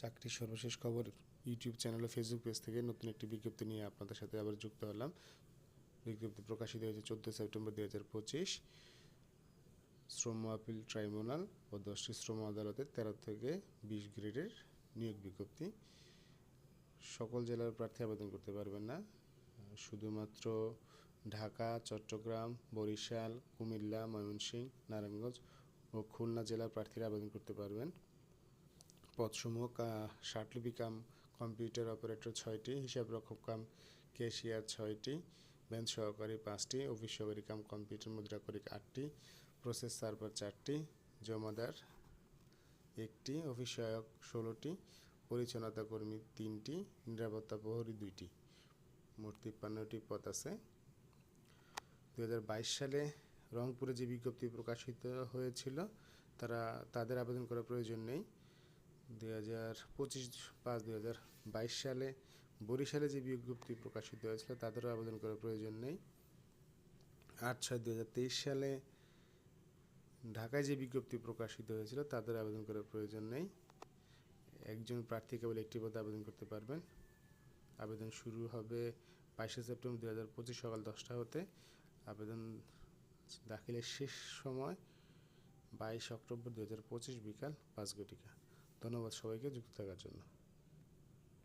চাকরির সর্বশেষ খবর ইউটিউব চ্যানেল ও ফেসবুক পেজ থেকে নতুন একটি বিজ্ঞপ্তি নিয়ে আপনাদের সাথে আবার যুক্ত হলাম। বিজ্ঞপ্তি প্রকাশিত হয়েছে চোদ্দ সেপ্টেম্বর দুই হাজার পঁচিশ। শ্রম আপিল ট্রাইব্যুনাল ও দশটি শ্রম আদালতের তেরো থেকে বিশ গ্রেডের নিয়োগ বিজ্ঞপ্তি। সকল জেলার প্রার্থী আবেদন করতে পারবেন না। শুধুমাত্র ঢাকা, চট্টগ্রাম, বরিশাল, কুমিল্লা, ময়মনসিংহ, নারায়ণগঞ্জ ও খুলনা জেলার প্রার্থীরা আবেদন করতে পারবেন। পদসমূহ ষাটলিপি কাম কম্পিউটার অপারেটর ছয়টি হিসাবরক্ষক কাম ক্যাশিয়ার ছয়টি ব্যাংক সহকারী পাঁচটি অফিস সহকারী কাম কম্পিউটার মুদ্রাকরিক আটটি প্রসেস সার্ভার চারটি, জমাদার একটি অফিস সহায়ক ষোলোটি, পরিচ্ছন্নতা কর্মী তিনটি, নিরাপত্তা প্রহরী দুইটি। মোট তিপ্পান্নটি পদ আছে। দু হাজার বাইশ সালে রংপুরে যে বিজ্ঞপ্তি প্রকাশিত হয়েছিল, তারা, তাদের আবেদন করার প্রয়োজন নেই। দুই হাজার পঁচিশ পাঁচ দুই হাজার বাইশ সালে বরিশালে যে বিজ্ঞপ্তি প্রকাশিত হয়েছিল তাদেরও আবেদন করার প্রয়োজন নেই। আট ছয় দু হাজার তেইশ সালে ঢাকায় যে বিজ্ঞপ্তি প্রকাশিত হয়েছিল তাদের আবেদন করার প্রয়োজন নেই। একজন প্রার্থী কেবল একটি পদে আবেদন করতে পারবেন। আবেদন শুরু হবে বাইশে সেপ্টেম্বর দু হাজার পঁচিশ সকাল দশটা হতে। আবেদন দাখিলের শেষ সময় বাইশ অক্টোবর দু হাজার পঁচিশ বিকাল পাঁচ ঘটিকা। ধন্যবাদ সবাইকে যুক্ত থাকার জন্য।